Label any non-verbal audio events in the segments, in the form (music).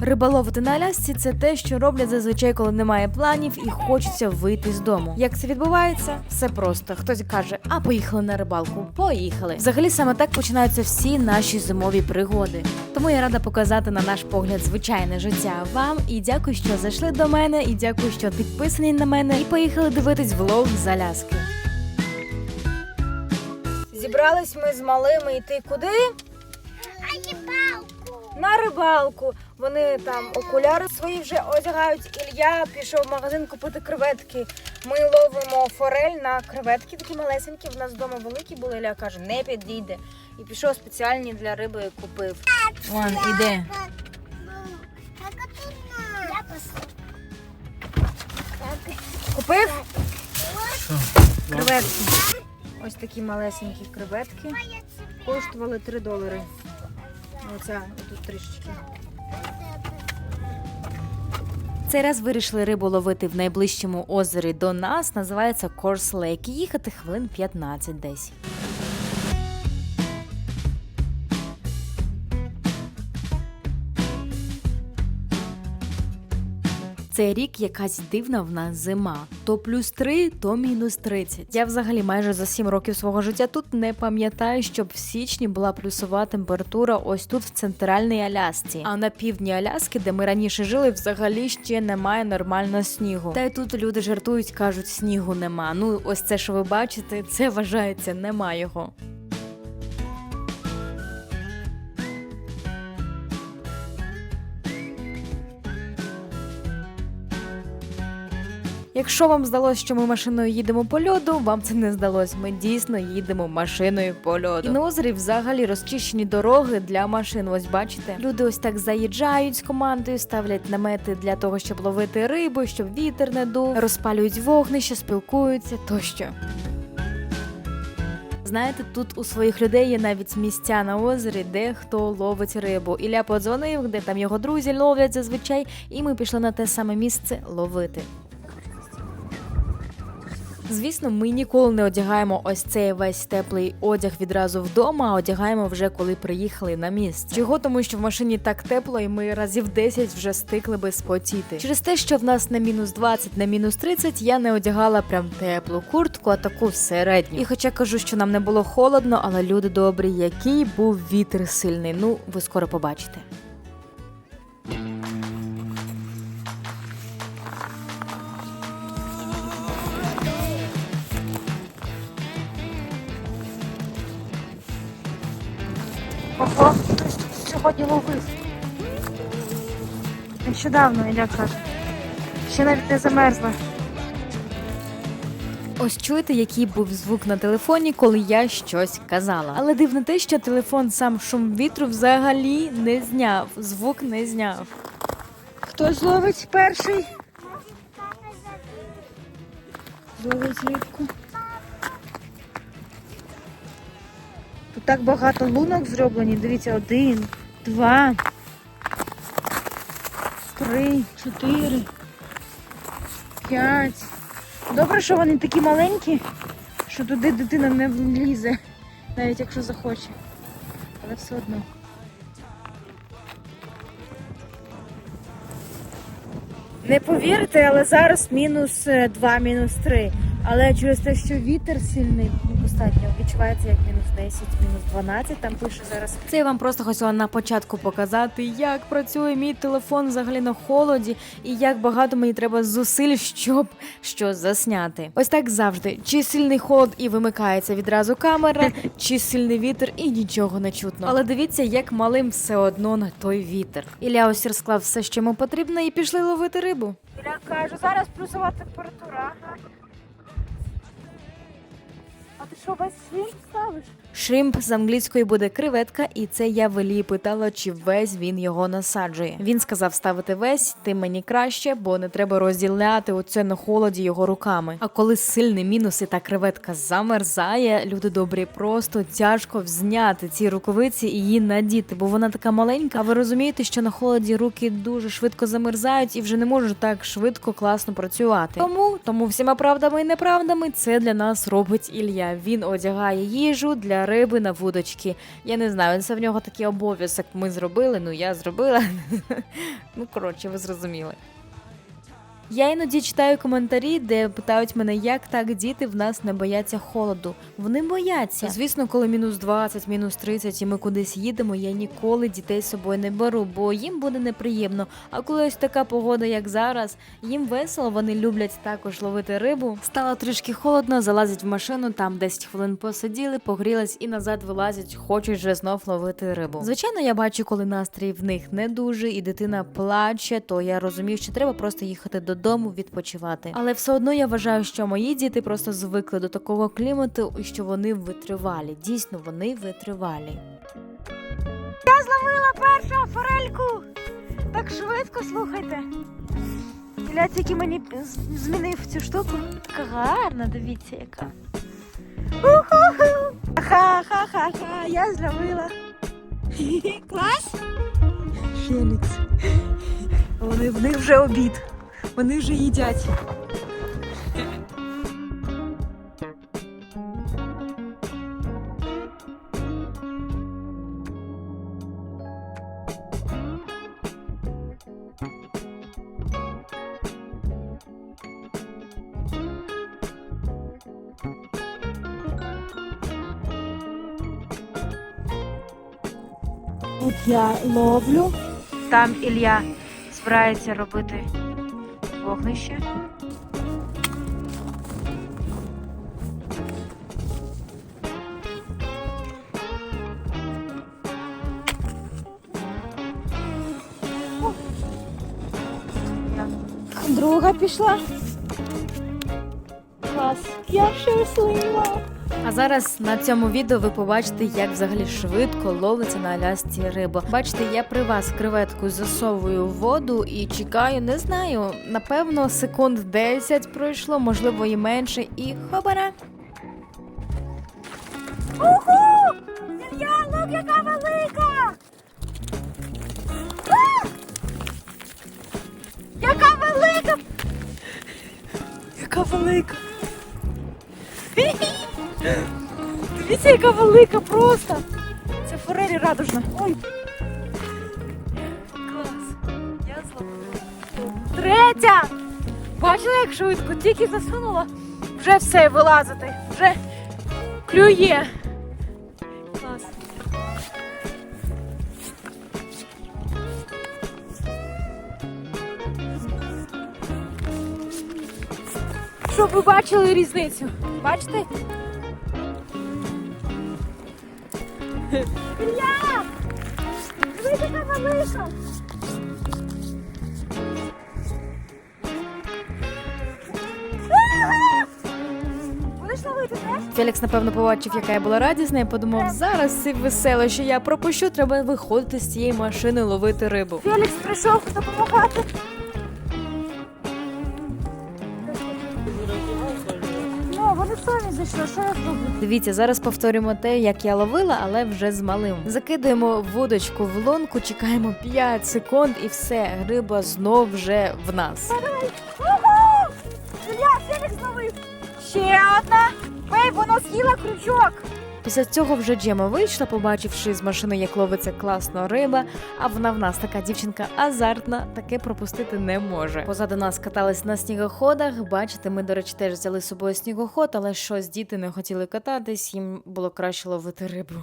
Риболовити на Алясці це те, що роблять зазвичай, коли немає планів і хочеться вийти з дому. Як це відбувається? Все просто. Хтось каже, а поїхали на рибалку. Поїхали. Взагалі саме так починаються всі наші зимові пригоди. Тому я рада показати на наш погляд звичайне життя вам. І дякую, що зайшли до мене, і дякую, що підписані на мене, і поїхали дивитись влог з Аляски. Зібрались ми з малими йти куди? На рибалку. Вони там окуляри свої вже одягають. Ілля пішов в магазин купити креветки. Ми ловимо форель на креветки, такі малесенькі. В нас вдома великі були. Ілля каже, не підійде. І пішов спеціальні для риби купив. Вон, іде. Купив креветки. Ось такі малесенькі креветки. Коштували 3 долари. Оця тут трішечки. Цей раз вирішили рибу ловити в найближчому озері до нас. Називається Корс Лейк. Їхати хвилин 15 десь. Цей рік якась дивна в нас зима. То плюс 3, то мінус 30. Я взагалі майже за 7 років свого життя тут не пам'ятаю, щоб в січні була плюсова температура ось тут в центральній Алясці. А на півдні Аляски, де ми раніше жили, взагалі ще немає нормального снігу. Та й тут люди жартують, кажуть, снігу нема. Ну, ось це, що ви бачите, це вважається, нема його. Якщо вам здалося, що ми машиною їдемо по льоду, вам це не здалось. Ми дійсно їдемо машиною по льоду. І на озері взагалі розчищені дороги для машин. Ось бачите, люди ось так заїжджають з командою, ставлять намети для того, щоб ловити рибу, щоб вітер не дув, розпалюють вогнище, спілкуються тощо. Знаєте, тут у своїх людей є навіть місця на озері, де хто ловить рибу. Ілля подзвонив, де там його друзі ловлять зазвичай, і ми пішли на те саме місце ловити. Звісно, ми ніколи не одягаємо ось цей весь теплий одяг відразу вдома, а одягаємо вже коли приїхали на місце. Чого тому, що в машині так тепло, і ми разів 10 вже стикли би спотіти. Через те, що в нас на мінус 20, на мінус 30, я не одягала прям теплу куртку, а таку середню. І хоча кажу, що нам не було холодно, але люди добрі, який був вітер сильний. Ну, ви скоро побачите. Сьогодні ловив. Нещодавно, Ілля каже. Ще навіть не замерзла. Ось чуєте, який був звук на телефоні, коли я щось казала. Але дивно те, що телефон сам шум вітру взагалі не зняв. Звук не зняв. Хтось ловить перший? Зловить рибку. Тут так багато лунок зроблені. Дивіться, один, два, три, чотири, п'ять. Добре, що вони такі маленькі, що туди дитина не влізе, навіть якщо захоче. Але все одно. Не повірите, але зараз мінус 2, мінус 3. Але через те, що вітер сильний, достатньо відчувається як мінус 10, мінус 12. Там пише зараз. Це я вам просто хотіла на початку показати, як працює мій телефон взагалі на холоді, і як багато мені треба зусиль, щоб що засняти. Ось так завжди. Чи сильний холод і вимикається відразу камера, чи сильний вітер і нічого не чутно. Але дивіться, як малим все одно на той вітер. Ілля ось розклав все, що йому потрібно, і пішли ловити рибу. Ілля каже, зараз плюсова температура. Ти що весь світ ставиш? Шримп з англійської буде креветка, і це я велі питала, чи весь він його насаджує. Він сказав ставити весь, тим мені краще, бо не треба розділяти оце на холоді його руками. А коли сильний мінус і та креветка замерзає, люди добрі, просто тяжко взняти ці рукавиці і її надіти, бо вона така маленька. А ви розумієте, що на холоді руки дуже швидко замерзають і вже не можуть так швидко класно працювати. Тому тому всіма правдами і неправдами це для нас робить. Ілля. Він одягає їжу для риби на вудочки. Я не знаю, це в нього такий обов'язок. Ми зробили. Ну я зробила. (laughs) ну коротше, ви зрозуміли. Я іноді читаю коментарі, де питають мене, як так діти в нас не бояться холоду. Вони бояться. Звісно, коли мінус 20, мінус 30 і ми кудись їдемо, я ніколи дітей з собою не беру, бо їм буде неприємно. А коли ось така погода, як зараз, їм весело, вони люблять також ловити рибу. Стало трішки холодно, залазять в машину, там 10 хвилин посиділи, погрілись і назад вилазять, хочуть вже знов ловити рибу. Звичайно, я бачу, коли настрій в них не дуже, і дитина плаче, то я розумію, що треба просто їхати додому відпочивати. Але все одно я вважаю, що мої діти просто звикли до такого клімату і що вони витривалі. Дійсно, вони витривалі. Я зловила першу форельку! Так швидко слухайте. Ілля тільки мені змінив цю штуку. Така гарна, дивіться, яка. Ха-ха-ха-ха, я зловила. Клас! Фелікс. Вони в них вже обід. Вони вже їдять. От я ловлю. Там Ілля збирається робити вогнище. Друга пішла. Клас. Я щаслива. А зараз на цьому відео ви побачите, як взагалі швидко ловиться на Алясці риба. Бачите, я при вас креветку засовую в воду і чекаю, не знаю, напевно, секунд 10 пройшло, можливо, і менше, і хобара. Уху! Ілья, лук, яка велика! А! Яка велика! Яка велика! Дивіться, яка велика просто! Це форелі радужна. Ой. Клас. Я зловила. Третя! Бачила, як швидко, тільки засунула, вже все вилазити, вже клює. Клас. Щоб ви бачили різницю. Бачите? Ілля! Дивись, яка! Будеш ловити теж? Фелікс, напевно, побачив, яка я була радісна, і подумав, зараз це весело, що я пропущу, треба виходити з цієї машини ловити рибу. Фелікс прийшов допомагати. Зайшли, що я зроблю? Дивіться, зараз повторюємо те, як я ловила, але вже з малим. Закидуємо водочку в лунку, чекаємо 5 секунд і все, риба знов вже в нас. Я Фелікс зловив! Ще одна! Бей, воно з'їла крючок! Після цього вже Джема вийшла, побачивши з машини, як ловиться класно риба. А вона в нас така дівчинка азартна, таке пропустити не може. Позаду нас катались на снігоходах. Бачите, ми, до речі, теж взяли з собою снігоход, але щось діти не хотіли кататись, їм було краще ловити рибу.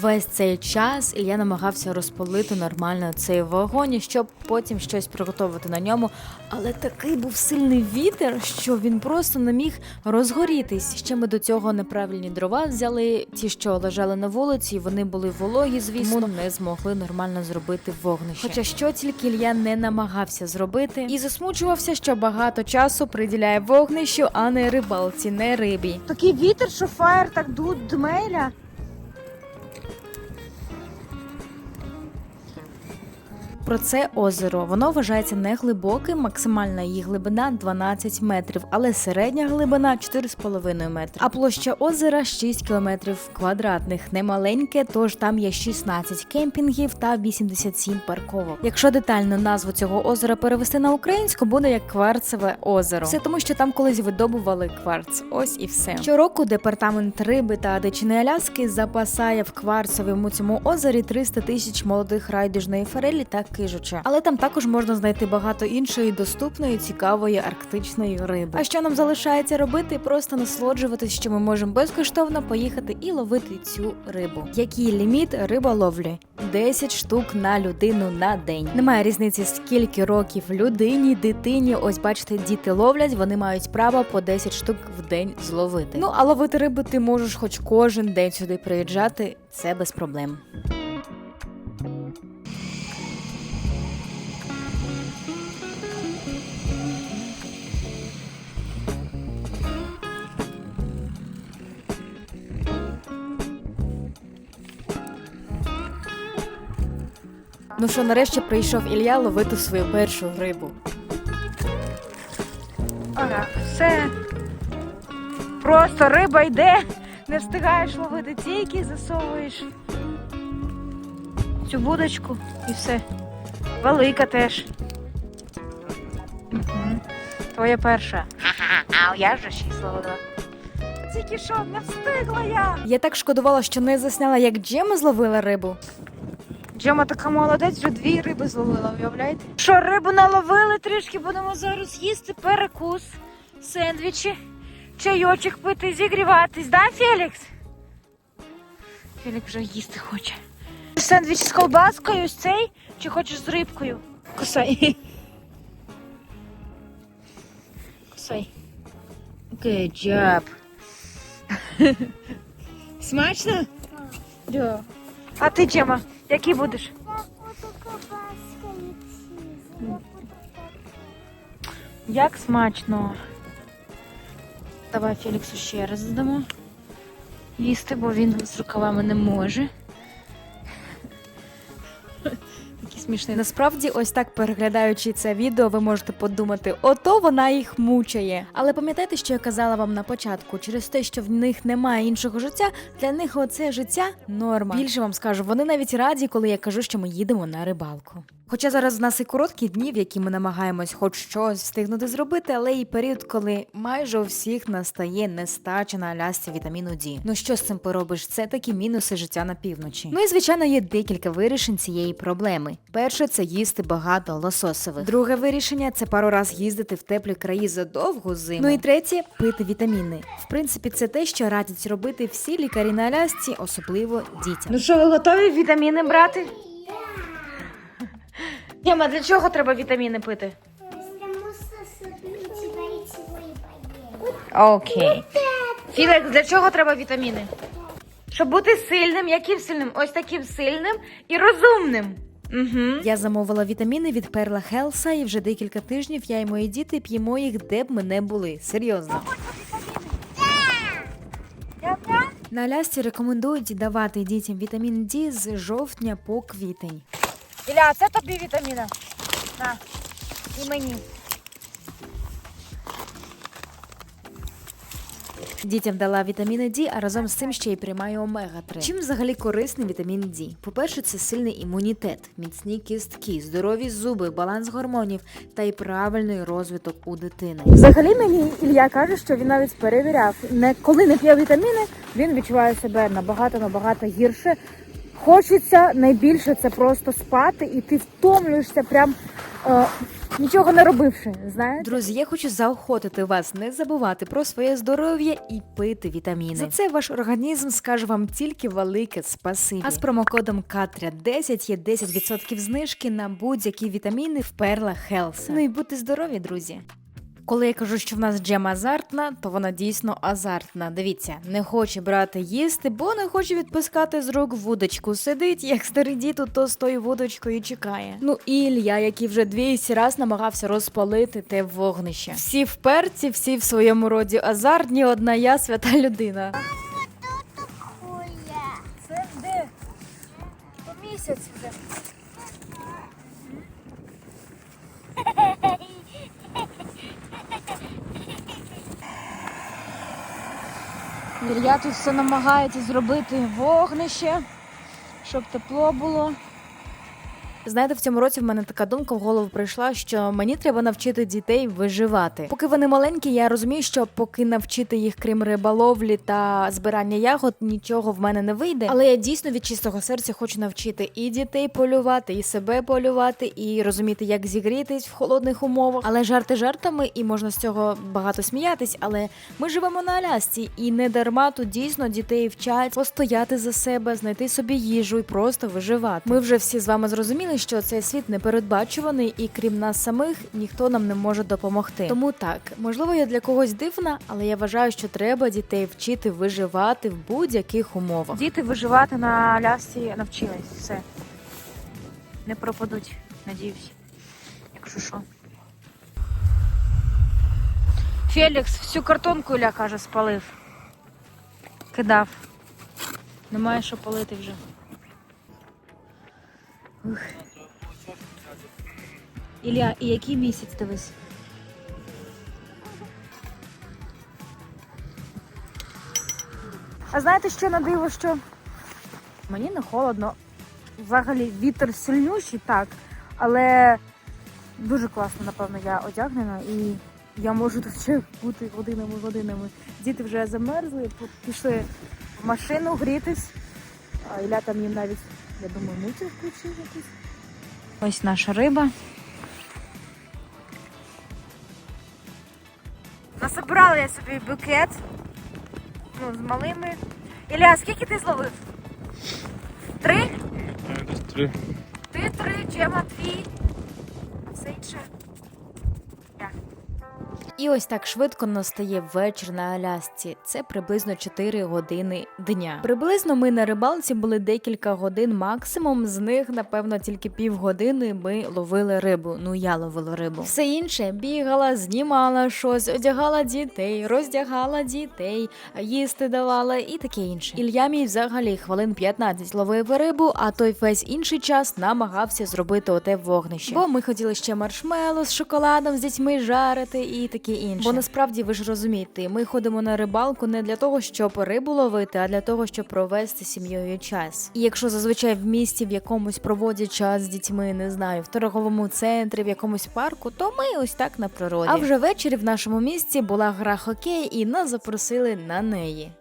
Весь цей час Ілля намагався розпалити нормально цей вогонь, щоб потім щось приготувати на ньому. Але такий був сильний вітер, що він просто не міг розгорітись. Ще ми до цього неправильні дрова взяли. Ті, що лежали на вулиці, вони були вологі, звісно, тому не змогли нормально зробити вогнище. Хоча що тільки Ілля не намагався зробити, і засмучувався, що багато часу приділяє вогнищу, а не рибалці, не рибі. Такий вітер, що фаєр так ду- про це озеро. Воно вважається неглибоким, максимальна її глибина 12 метрів, але середня глибина 4,5 метри. А площа озера 6 кілометрів квадратних. Немаленьке, тож там є 16 кемпінгів та 87 парковок. Якщо детально назву цього озера перевести на українську, буде як кварцеве озеро. Все тому, що там колись видобували кварц. Ось і все. Щороку департамент риби та дичини Аляски запасає в кварцевому цьому озері 300 тисяч молодих райдужної форелі та кижуча. Але там також можна знайти багато іншої доступної, цікавої арктичної риби. А що нам залишається робити? Просто насолоджуватись, що ми можемо безкоштовно поїхати і ловити цю рибу. Який ліміт риболовлі? 10 штук на людину на день. Немає різниці, скільки років людині, дитині. Ось бачите, діти ловлять, вони мають право по 10 штук в день зловити. Ну а ловити рибу ти можеш хоч кожен день сюди приїжджати. Це без проблем. Ну що, нарешті прийшов Ілля ловити свою першу рибу. Ага, все. Просто риба йде, не встигаєш ловити тільки, засовуєш цю будочку і все. Велика теж. Мгм. Твоя перша. А я вже шість ловила. Тільки що не встигла я. Я так шкодувала, що не засняла, як Джема зловила рибу. Джема така молодець, вже дві риби зловила, уявляєте? Що, рибу наловили трішки, будемо зараз їсти перекус, сендвічі, чайочок пити, зігріватись, да, Фелікс? Фелік вже їсти хоче. Сендвіч з колбаскою, ось цей, чи хочеш з рибкою? Кусай. Кусай. Good job. (laughs) Смачно? Да. А ти, Джема, який будеш? Як смачно. Давай Феліксу ще раз здамо. Їсти, бо він з рукавами не може. Смішний. Насправді, ось так переглядаючи це відео, ви можете подумати, ото вона їх мучає. Але пам'ятайте, що я казала вам на початку, через те, що в них немає іншого життя, для них оце життя норма. Більше вам скажу, вони навіть раді, коли я кажу, що ми їдемо на рибалку. Хоча зараз в нас і короткі дні, в які ми намагаємось хоч щось встигнути зробити, але і період, коли майже у всіх настає нестача на Алясці вітаміну D. Ну що з цим поробиш? Це такі мінуси життя на півночі. Ну і звичайно є декілька вирішень цієї проблеми. Перше це їсти багато лососових. Друге вирішення це пару раз їздити в теплі краї за довгу зиму. Ну і третє пити вітаміни. В принципі, це те, що радять робити всі лікарі на Алясці, особливо дітям. Ну що, ви готові вітаміни брати? Єма, для чого треба вітаміни пити? Потому что боец. Окей. Філекс, для чого треба вітаміни? Щоб бути сильним, яким сильним? Ось таким сильним і розумним. Угу. Я замовила вітаміни від Перла Хелса, і вже декілька тижнів я і мої діти п'ємо їх, де б ми не були. Серйозно. На Алясці рекомендують давати дітям вітамін D з жовтня по квітень. Іля, це тобі вітаміна. На. І мені. Дітям дала вітаміни D, а разом з цим ще й приймаю омега-3. Чим взагалі корисний вітамін D? По-перше, це сильний імунітет, міцні кістки, здорові зуби, баланс гормонів та й правильний розвиток у дитини. Взагалі мені Ілля каже, що він навіть перевіряв. Не коли не п'є вітаміни, він відчуває себе набагато набагато гірше. Хочеться найбільше це просто спати, і ти втомлюєшся, прям е, нічого не робивши. Знаєш? Друзі, я хочу заохотити вас не забувати про своє здоров'я і пити вітаміни. За це ваш організм скаже вам тільки велике спасибі. А з промокодом Катря 10 є 10% знижки на будь-які вітаміни в Перла Хелса. Ну і будьте здорові, друзі. Коли я кажу, що в нас джем азартна, то вона дійсно азартна. Дивіться, не хоче брати їсти, бо не хоче відпускати з рук вудочку. Сидить, як старий дід, то з тою вудочкою чекає. Ну і Ілля, який вже 200 раз намагався розпалити те вогнище. Всі вперті, всі в своєму роді азартні, одна я свята людина. Хуя. Це де? По місяць вже. Ілля тут все намагається зробити вогнище, щоб тепло було. Знаєте, в цьому році в мене така думка в голову прийшла, що мені треба навчити дітей виживати. Поки вони маленькі, я розумію, що поки навчити їх, крім риболовлі та збирання ягод, нічого в мене не вийде. Але я дійсно від чистого серця хочу навчити і дітей полювати, і себе полювати, і розуміти, як зігрітись в холодних умовах. Але жарти жартами, і можна з цього багато сміятись. Але ми живемо на Алясці, і не дарма тут дійсно дітей вчать постояти за себе, знайти собі їжу і просто виживати. Ми вже всі з вами зрозуміли, що цей світ непередбачуваний, і крім нас самих ніхто нам не може допомогти. Тому так, можливо, я для когось дивна, але я вважаю, що треба дітей вчити виживати в будь-яких умовах. Діти виживати на Алясці навчились. Все. Не пропадуть, надіюсь. Якщо що. Фелікс всю картонку Ілля каже, спалив. Кидав. Немає що палити вже. Ух. Ілля, і який місяць дивись? А знаєте, що на диво, що мені не холодно. Взагалі вітер сильнющий, так, але дуже класно, напевно, я одягнена і я можу тут ще бути годинами годинами. Діти вже замерзли, пішли в машину грітись. Ілля там їм навіть, я думаю, мультик включив якийсь. Ось наша риба. Насобирала я собі букет. Ну, з малими. Ілля, скільки ти зловив? Три? Три. Ти три, Джема дві. Все інше. І ось так швидко настає вечір на Алясці. Це приблизно 4 години дня. Приблизно ми на рибалці були декілька годин максимум. З них, напевно, тільки півгодини ми ловили рибу. Ну я ловила рибу. Все інше бігала, знімала щось, одягала дітей, роздягала дітей, їсти давала і таке інше. Ілья мій взагалі хвилин 15 ловив рибу, а той весь інший час намагався зробити оте вогнище. Бо ми хотіли ще маршмело з шоколадом з дітьми жарити і таке інше. Бо насправді ви ж розумієте, ми ходимо на рибалку не для того, щоб рибу ловити, а для того, щоб провести сім'єю час. І якщо зазвичай в місті в якомусь проводять час з дітьми, не знаю, в торговому центрі, в якомусь парку, то ми ось так на природі. А вже ввечері в нашому місті була гра хокей, і нас запросили на неї.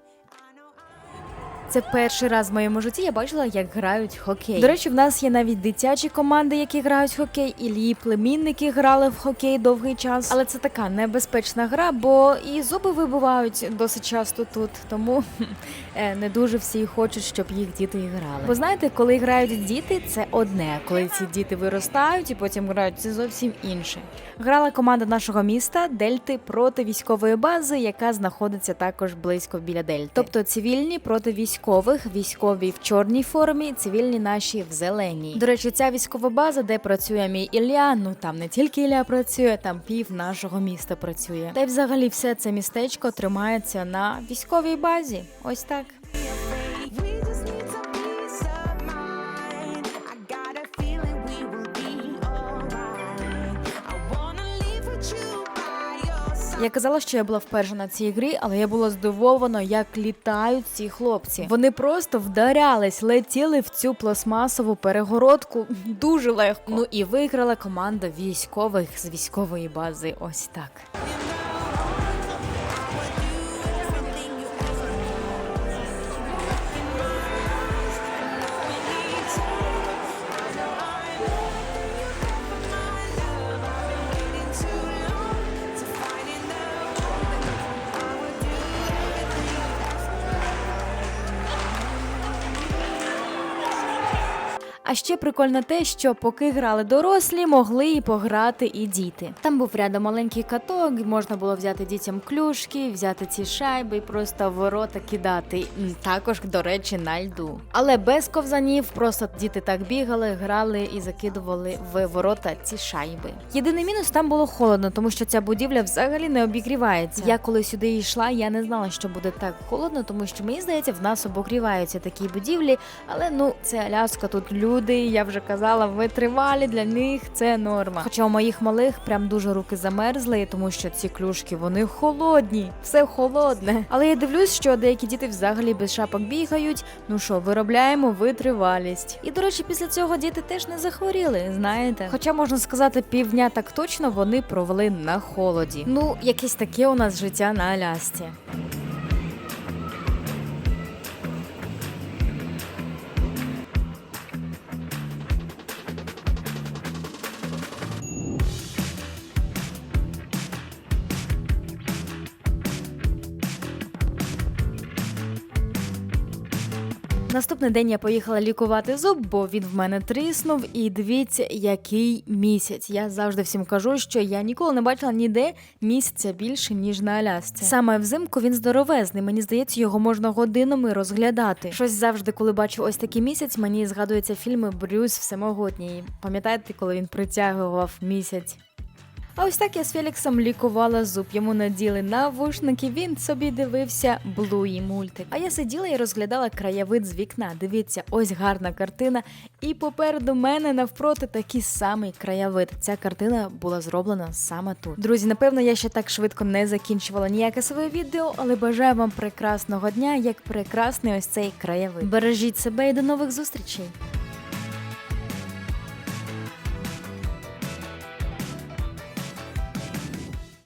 Це перший раз в моєму житті я бачила, як грають хокей. До речі, в нас є навіть дитячі команди, які грають в хокей, і лії племінники грали в хокей довгий час. Але це така небезпечна гра, бо і зуби вибувають досить часто тут. Тому (laughs) е, не дуже всі хочуть, щоб їх діти грали. Бо знаєте, коли грають діти, це одне. Коли ці діти виростають і потім грають, це зовсім інше. Грала команда нашого міста Дельти проти військової бази, яка знаходиться також близько біля Дельти. Тобто цивільні проти військових, військові в чорній формі, цивільні наші в зеленій. До речі, ця військова база, де працює мій Ілля, ну там не тільки Ілля працює, там пів нашого міста працює. Та й взагалі все це містечко тримається на військовій базі. Ось так. Я казала, що я була вперше на цій грі, але я була здивована, як літають ці хлопці. Вони просто вдарялись, летіли в цю пластмасову перегородку дуже легко. Ну і виграла команда військових з військової бази. Ось так. Прикольно те, що поки грали дорослі, могли і пограти і діти. Там був рядом маленький каток, можна було взяти дітям клюшки, взяти ці шайби і просто в ворота кидати. Також, до речі, на льду. Але без ковзанів, просто діти так бігали, грали і закидували в ворота ці шайби. Єдиний мінус там було холодно, тому що ця будівля взагалі не обігрівається. Я коли сюди йшла, я не знала, що буде так холодно, тому що мені здається, в нас обогріваються такі будівлі. Але ну це Аляска, тут люди, я вже казала, витривалі для них це норма. Хоча у моїх малих прям дуже руки замерзли, тому що ці клюшки вони холодні, все холодне. Але я дивлюсь, що деякі діти взагалі без шапок бігають. Ну що, виробляємо витривалість. І до речі, після цього діти теж не захворіли, знаєте. Хоча можна сказати, півдня так точно вони провели на холоді. Ну, якесь таке у нас життя на Алясці. Наступний день я поїхала лікувати зуб, бо він в мене тріснув. І дивіться, який місяць. Я завжди всім кажу, що я ніколи не бачила ніде місяця більше, ніж на Алясці. Саме взимку він здоровезний. Мені здається, його можна годинами розглядати. Щось завжди, коли бачу ось такий місяць, мені згадуються фільми Брюс Всемогутній. Пам'ятаєте, коли він притягував місяць? А ось так я з Феліксом лікувала зуб. Йому наділи навушники. Він собі дивився Блуї мультик. А я сиділа і розглядала краєвид з вікна. Дивіться, ось гарна картина. І попереду мене навпроти такий самий краєвид. Ця картина була зроблена саме тут. Друзі, напевно, я ще так швидко не закінчувала ніяке своє відео, але бажаю вам прекрасного дня, як прекрасний ось цей краєвид. Бережіть себе і до нових зустрічей.